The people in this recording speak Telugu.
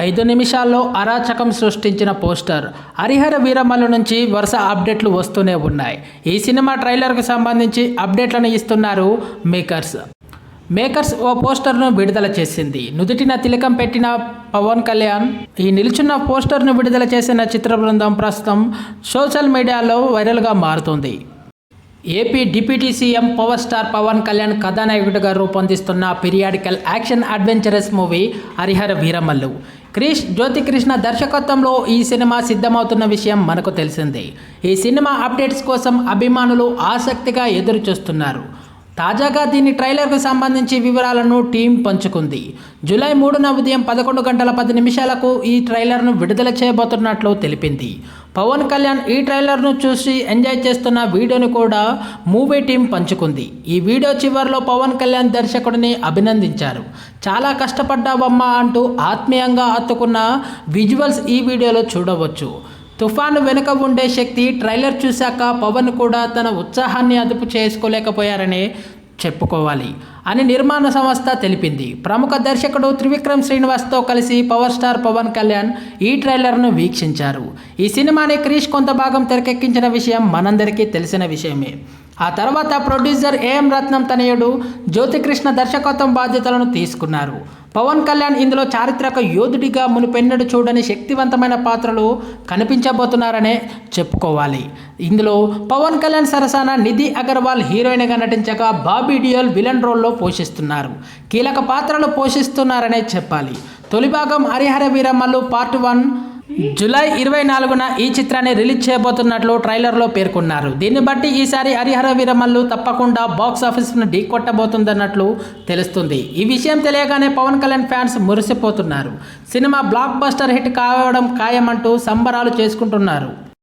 ఐదు నిమిషాల్లో అరాచకం సృష్టించిన పోస్టర్ హరిహర వీరమల్లు నుంచి వరుస అప్డేట్లు వస్తూనే ఉన్నాయి. ఈ సినిమా ట్రైలర్కు సంబంధించి అప్డేట్లను ఇస్తున్నారు మేకర్స్. మేకర్స్ ఓ పోస్టర్ను విడుదల చేసింది. నుదుటిన తిలకం పెట్టిన పవన్ కళ్యాణ్ ఈ నిల్చున్న పోస్టర్ను విడుదల చేసిన చిత్ర బృందం ప్రస్తుతం సోషల్ మీడియాలో వైరల్గా మారుతుంది. AP deputy CM power star Pawan Kalyan కథానాయకుడిగా రూపొందిస్తున్న periodical action adventurous movie Harihara Veeramallu. Krish Jyothi Krishna దర్శకత్వంలో ఈ సినిమా సిద్ధమవుతున్న విషయం మనకు తెలిసిందే. ఈ సినిమా అప్డేట్స్ కోసం అభిమానులు ఆసక్తిగా ఎదురు చూస్తున్నారు తాజాగా దీని ట్రైలర్కు సంబంధించి వివరాలను టీం పంచుకుంది. జూలై మూడున ఉదయం పదకొండు గంటల పది నిమిషాలకు ఈ ట్రైలర్ను విడుదల చేయబోతున్నట్లు తెలిపింది. పవన్ కళ్యాణ్ ఈ ట్రైలర్ను చూసి ఎంజాయ్ చేస్తున్న వీడియోని కూడా మూవీ టీం పంచుకుంది. ఈ వీడియో చివరిలో పవన్ కళ్యాణ్ దర్శకుడిని అభినందించారు. చాలా కష్టపడ్డావమ్మా అంటూ ఆత్మీయంగా హత్తుకున్న విజువల్స్ ఈ వీడియోలో చూడవచ్చు. తుఫాను వెనుక ఉండే శక్తి ట్రైలర్ చూశాక పవన్ కూడా తన ఉత్సాహాన్ని అదుపు చేసుకోలేకపోయారని చెప్పుకోవాలి అని నిర్మాణ సంస్థ తెలిపింది. ప్రముఖ దర్శకుడు త్రివిక్రమ్ శ్రీనివాస్తో కలిసి పవర్ స్టార్ పవన్ కళ్యాణ్ ఈ ట్రైలర్ను వీక్షించారు. ఈ సినిమాని క్రీష్ కొంత భాగం తెరకెక్కించిన విషయం మనందరికీ తెలిసిన విషయమే. ఆ తర్వాత ప్రొడ్యూసర్ ఏఎం రత్నం తనయుడు జ్యోతికృష్ణ దర్శకత్వం బాధ్యతలను తీసుకున్నారు. పవన్ కళ్యాణ్ ఇందులో చారిత్రక యోధుడిగా మునుపెన్నడు చూడని శక్తివంతమైన పాత్రలు కనిపించబోతున్నారనే చెప్పుకోవాలి. ఇందులో పవన్ కళ్యాణ్ సరసన నిధి అగర్వాల్ హీరోయిన్గా నటించగా బాబీ డియోల్ విలన్ రోల్లో పోషిస్తున్నారు. కీలక పాత్రలు పోషిస్తున్నారనే చెప్పాలి. తొలి భాగం Harihara Veeramallu part one July ఇరవై నాలుగున ఈ చిత్రాన్ని రిలీజ్ చేయబోతున్నట్లు ట్రైలర్లో పేర్కొన్నారు. దీన్ని బట్టి ఈసారి హరిహర వీరమల్లు తప్పకుండా బాక్స్ ఆఫీస్ను ఢీకొట్టబోతుందన్నట్లు తెలుస్తుంది. ఈ విషయం తెలియగానే పవన్ కళ్యాణ్ ఫ్యాన్స్ మురిసిపోతున్నారు. సినిమా బ్లాక్ బస్టర్ హిట్ కావడం ఖాయమంటూ సంబరాలు చేసుకుంటున్నారు.